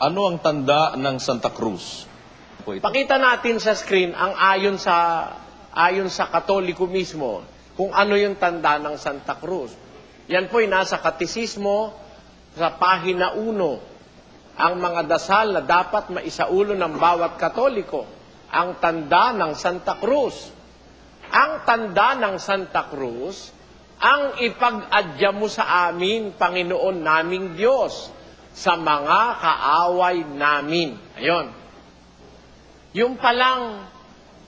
Ano ang tanda ng Santa Cruz? Pakita natin sa screen ang ayon sa ayon sa Katoliko mismo kung ano yung tanda ng Santa Cruz. Yan po ay nasa katisismo sa pahina 1. Ang mga dasal na dapat maisaulo ng bawat Katoliko. Ang tanda ng Santa Cruz. Ang tanda ng Santa Cruz, ang ipag-adya mo sa amin, Panginoon naming Diyos, sa mga kaaway namin. Ayon. Yung palang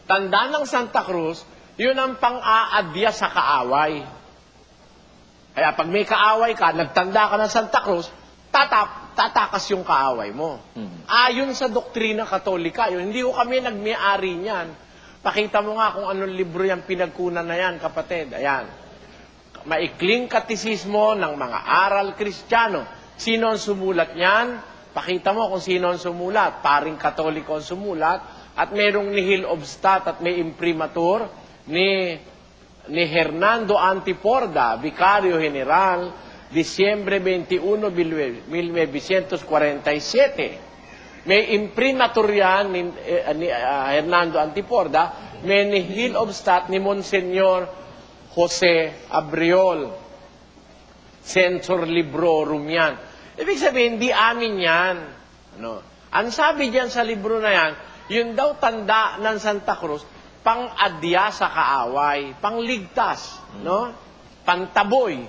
tanda ng Santa Cruz, yun ang pang-aadya sa kaaway. Kaya pag may kaaway ka, nagtanda ka ng Santa Cruz, tatap, tatakas yung kaaway mo. Mhm. Ayon sa doktrina katolika, yun, hindi ko kami nagmi-ari niyan. Pakita mo nga kung anong libro yung pinagkunan na yan, kapatid. Ayan. Maikling katisismo ng mga aral kristyano. Sino ang sumulat niyan? Pakita mo kung sino ang sumulat. Paring katoliko ang sumulat. At merong nihil obstat at may imprimatur ni ni Hernando Antiporda, Vicario General, Disyembre 21, 1947. May imprimatur yan ni, eh, ni ah, Hernando Antiporda, may nihil obstat ni Monsenyor Jose Abriol. Censor Librorum yan. Ibig sabihin, di amin yan. Ano? Ang sabi diyan sa libro na yan, yun daw tanda ng Santa Cruz, pang-adya sa kaaway, pangligtas, no? Pantaboy,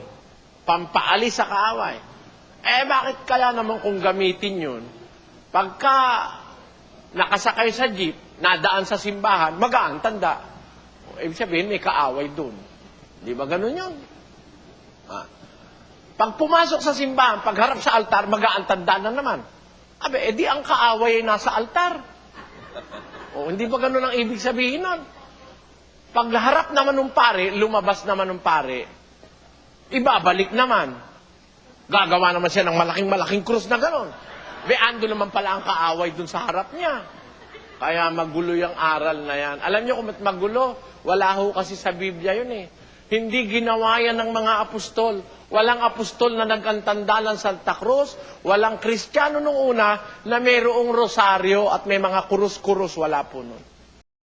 pampaalis sa kaaway. Eh, bakit kaya naman kung gamitin yun? Pagka nakasakay sa jeep, nadaan sa simbahan, magaan, tanda. Ibig sabihin, may kaaway dun. Di ba ganun yun? Ah. Pag pumasok sa simbahan, pagharap sa altar, magaan, tanda na naman. Abe, edi ang kaaway ay nasa altar. O, hindi ba ganun ang ibig sabihin nun? Pagharap naman ng pare, lumabas naman ng pare, ibabalik naman. Gagawa naman siya ng malaking-malaking krus na gano'n. Be, ando naman pala ang kaaway dun sa harap niya. Kaya magulo yung aral na yan. Alam niyo kung magulo? Wala ho kasi sa Biblia yun eh. Hindi ginawa yan ng mga apostol. Walang apostol na nagkantanda ng Santa Cruz. Walang Kristiyano nung una na mayroong rosaryo at may mga kurus-kurus. Wala po nun.